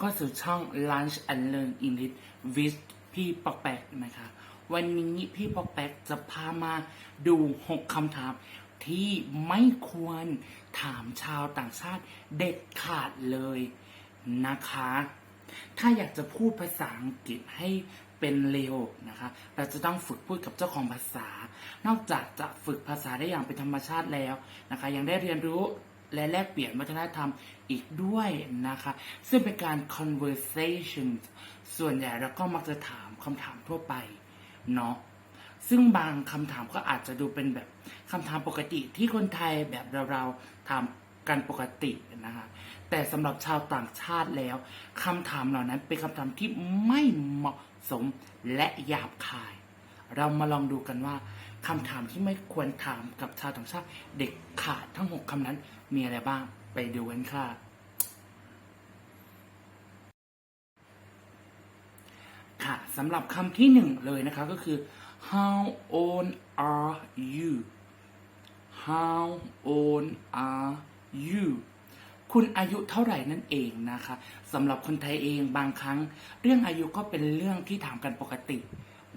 เข้าสู่ช่อง Lunch and Learn English with พี่ปอกแปกนะคะ วันนี้พี่ปอกแปกจะพามาดูหกคำถาม ที่ไม่ควรถามชาวต่างชาติเด็ดขาดเลยนะคะ ถ้าอยากจะพูดภาษาอังกฤษให้เป็นเร็วนะคะ เราจะต้องฝึกพูดกับเจ้าของภาษา นอกจากจะฝึกภาษาได้อย่างเป็นธรรมชาติแล้วนะคะ ยังได้เรียนรู้ และแลกเปลี่ยนวัฒนธรรมอีกด้วยนะคะ ซึ่งเป็นการ conversation ส่วนใหญ่เราก็มักจะถามคำถามทั่วไปเนาะซึ่งบางคำถามก็อาจจะดูเป็นแบบคำถามปกติที่คนไทยแบบเราๆถามกันปกตินะคะแต่สำหรับชาวต่างชาติแล้วคำถามเหล่านั้นเป็นคำถามที่ไม่เหมาะสมและหยาบคาย เรามาลองดูกันว่า คำถามที่ไม่ควรถามกับชาวต่างชาติเด็กขาดทั้งหกคำนั้น มีอะไรบ้างไปดูกันค่ะ ค่ะสำหรับคำที่หนึ่งเลยนะคะก็คือ how old are you how old are you คุณอายุเท่าไหร่นั่นเองนะคะสำหรับคนไทยเองบางครั้ง เรื่องอายุก็เป็นเรื่องที่ถามกันปกติ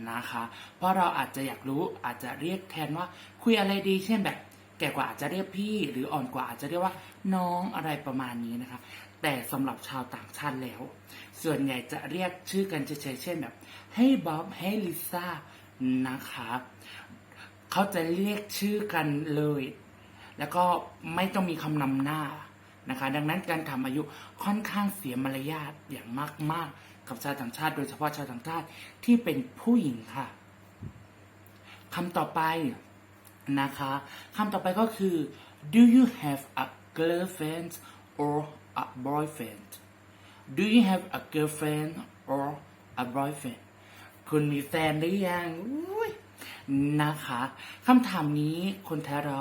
นะคะ เพราะเราอาจจะอยากรู้อาจจะเรียกแทนว่าคุยอะไรดีเช่นแบบ แก่กว่าอาจจะเรียกพี่ หรืออ่อนกว่าอาจจะเรียกว่าน้องอะไรประมาณนี้นะคะ แต่สำหรับชาวต่างชาติแล้ว ส่วนใหญ่จะเรียกชื่อกันเฉยๆเช่นแบบให้บ๊อบให้ลิซ่านะคะเขาจะเรียกชื่อกันเลย แล้วก็ไม่ต้องมีคำนำหน้านะคะ ดังนั้นการถามอายุค่อนข้างเสียมารยาทอย่างมากๆ กับชาวต่างชาติ โดยเฉพาะชาวต่างชาติที่เป็นผู้หญิงค่ะคำต่อไปนะคะคำต่อไปก็คือ do you have a girlfriend or a boyfriend do you have a girlfriend or a boyfriend คุณมีแฟนหรือยังนะคะคำถามนี้คนไทยเรา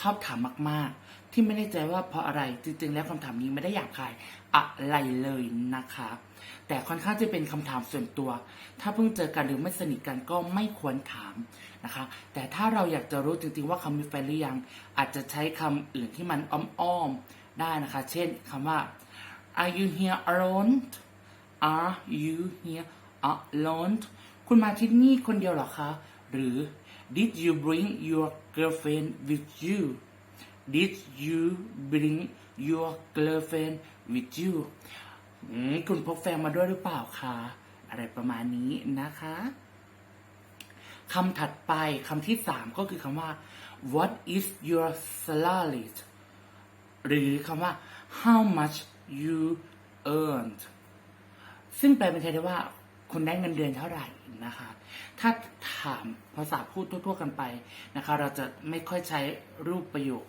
ชอบถามมาก ๆ ที่ไม่แน่ใจว่าเพราะอะไรจริง ๆ แล้วคำถามนี้ไม่ได้อยากขายอะไรเลยนะคะ แต่ค่อนข้างจะเป็นคำถามส่วนตัว ถ้าเพิ่งเจอกันหรือไม่สนิทกันก็ไม่ควรถามนะคะ แต่ถ้าเราอยากจะรู้จริง ๆ ว่าเขามีแฟนหรือยัง อาจจะใช้คำอื่นที่มันอ้อม ๆ ได้นะคะ เช่นคำว่า are you here alone are you here alone คุณมาที่นี่คนเดียวหรอคะ หรือ did you bring your girlfriend with you did you bring your girlfriend with you คุณพกแฟนมาด้วยหรือเปล่าคะอะไรประมาณนี้นะคะคำถัดไปคำที่สามก็คือคำว่า what is your salary หรือคำว่า how much you earned ซึ่งแปลเป็นไทยได้ว่า คุณได้เงินเดือนเท่าไหร่นะคะ ถ้าถามภาษาพูดทั่ว ๆ กันไปนะคะ เราจะไม่ค่อยใช้รูปประโยค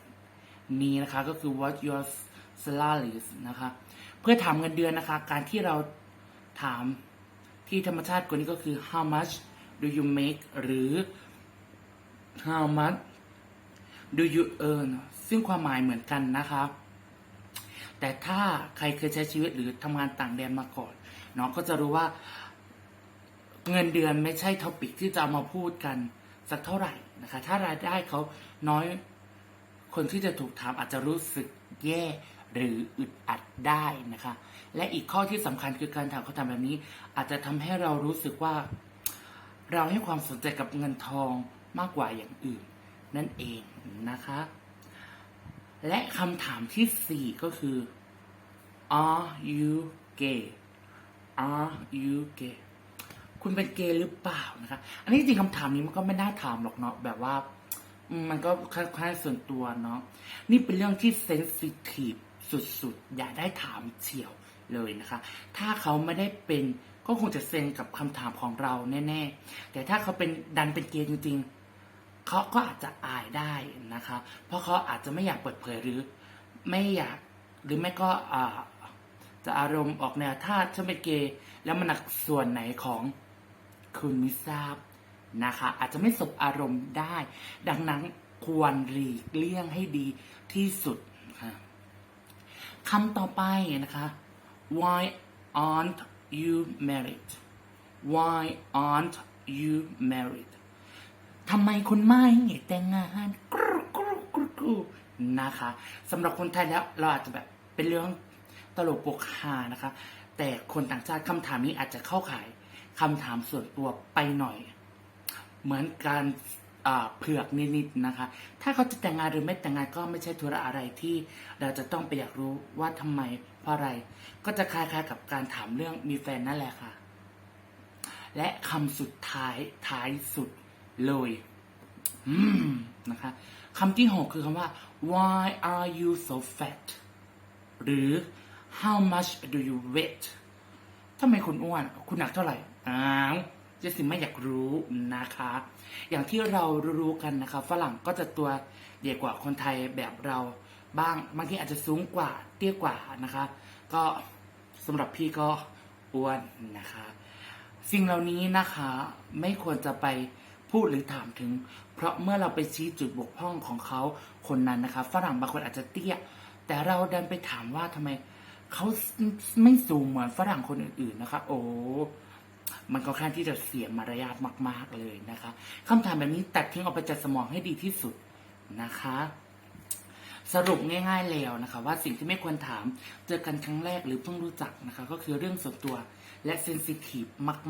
นี้นะคะก็คือ what your salary นะคะ เพื่อถามเงินเดือนนะคะ การที่เราถามที่ธรรมชาติกว่านี้ก็คือ how much do you make หรือ how much do you earn ซึ่งความหมายเหมือนกันนะคะแต่ถ้าใครเคยใช้ชีวิตหรือทำงานต่างแดนมาก่อนเนาะก็จะรู้ว่า เงินเดือนไม่ใช่ท็อปิกที่จะเอามาพูดกันสักเท่าไหร่นะคะ ถ้ารายได้เขาน้อยคนที่จะถูกถามอาจจะรู้สึกแย่หรืออึดอัดได้นะคะ และอีกข้อที่สำคัญคือการถามเขาถามแบบนี้ อาจจะทำให้เรารู้สึกว่า เราให้ความสนใจกับเงินทองมากกว่าอย่างอื่น นั่นเองนะคะ และคำถามที่สี่ก็คือ are you gay are you gay คุณเป็นเกย์หรือเปล่านะคะ อันนี้จริงๆคำถามนี้มันก็ไม่น่าถามหรอกเนาะแบบว่า มันก็ค่อนข้างส่วนตัวเนาะนี่เป็นเรื่องที่เซนซิทีฟสุดๆ อย่าได้ถามเฉียวเลยนะคะ ถ้าเขาไม่ได้เป็นก็คงจะเซนกับคำถามของเราแน่ๆ แต่ถ้าเขาเป็นดันเป็นเกย์จริงๆ เขาก็อาจจะอายได้นะคะ เพราะเขาอาจจะไม่อยากเปิดเผยหรือ ไม่อยากหรือไม่ก็จะอารมณ์ออกแนวถ้าฉันเป็นเกย์แล้วมันหนักส่วนไหนของ คุณไม่ทราบนะคะ อาจจะไม่สบอารมณ์ได้ ดังนั้นควรหลีกเลี่ยงให้ดีที่สุดค่ะคำต่อไปนะคะ why aren't you married why aren't you married ทำไมคุณไม่แต่งงานกรุกรุกรุกรุนะคะสำหรับคนไทยแล้วเราอาจจะแบบเป็นเรื่องตลกปกฮานะคะ แต่คนต่างชาติคำถามนี้อาจจะเข้าข่าย คำถามส่วนตัวไปหน่อย เหมือนการเผือกนิดๆนะคะ ถ้าเขาจะแต่งงานหรือไม่แต่งงานก็ไม่ใช่ธุระอะไรที่เราจะต้องไปอยากรู้ว่าทำไมเพราะอะไร ก็จะคล้ายๆกับการถามเรื่องมีแฟนนั่นแหละค่ะ และคำสุดท้ายท้ายสุดเลยนะคะคำที่หกคือคำว่า why are you so fat หรือ how much do you weigh ทำไมคุณอ้วน คุณหนักเท่าไหร่ อ้าวเจสสิไม่อยากรู้นะคะ อย่างที่เรารู้กันนะคะ ฝรั่งก็จะตัวใหญ่กว่าคนไทยแบบเราบ้าง บางทีอาจจะสูงกว่า เตี้ยกว่านะคะ ก็สำหรับพี่ก็อ้วนนะคะ สิ่งเหล่านี้นะคะไม่ควรจะไปพูดหรือถามถึง เพราะเมื่อเราไปชี้จุดบกพร่องของเขาคนนั้นนะคะ ฝรั่งบางคนอาจจะเตี้ย แต่เราดันไปถามว่าทำไม เขาไม่สูงเหมือนฝรั่งคนอื่นๆนะคะ โอ้มันก็ค่อนที่จะเสียมารยาทมาก ๆเลยนะคะคำถามแบบนี้ตัดทิ้งออกไปจากสมองให้ดีที่สุดนะคะ สรุปง่าย ๆแล้วนะคะ ว่าสิ่งที่ไม่ควรถามเจอกันครั้งแรกหรือเพิ่งรู้จักนะคะ ก็คือเรื่องส่วนตัวและเซนซิทีฟ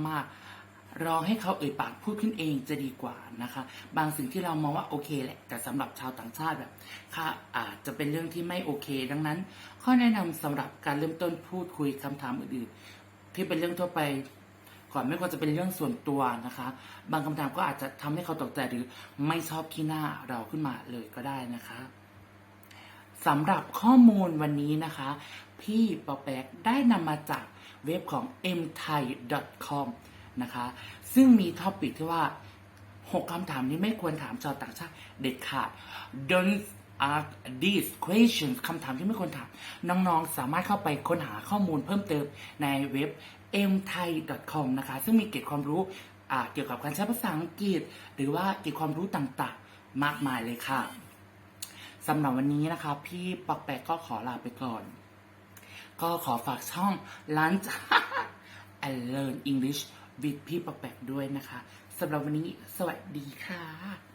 มาก ๆ รอให้เขาเอ่ยปากพูดขึ้นเองจะดีกว่านะคะ บางสิ่งที่เรามองว่าโอเคแหละ แต่สำหรับชาวต่างชาติแบบค่ะอาจจะเป็นเรื่องที่ไม่โอเค ดังนั้น ข้อแนะนำสำหรับการเริ่มต้นพูดคุยคำถามอื่นๆ ที่เป็นเรื่องทั่วไปก่อนไม่ควรจะเป็นเรื่องส่วนตัวนะคะ บางคำถามก็อาจจะทำให้เขาตกใจหรือไม่ชอบขี้หน้าเราขึ้นมาเลยก็ได้นะคะสำหรับข้อมูลวันนี้นะคะ พี่ปอแปกได้นำมาจากเว็บของ mthai.com นะคะ ซึ่งมีท็อปิกที่ว่า 6คำถามนี้ไม่ควรถามชาวต่างชาติเด็ดขาด don't ask these questions คำถามที่ไม่ควรถาม น้องๆ สามารถเข้าไปค้นหาข้อมูลเพิ่มเติมในเว็บ mthai.com นะคะ ซึ่งมีเกร็ดความรู้เกี่ยวกับการใช้ภาษาอังกฤษ หรือว่าเกร็ดความรู้ต่างๆ มากมายเลยค่ะสำหรับวันนี้นะคะ พี่ปอกแปกก็ขอลาไปก่อน ก็ขอฝากช่อง Lunch and Learn English วิดพี่ปอกแปกด้วยนะคะสำหรับวันนี้สวัสดีค่ะ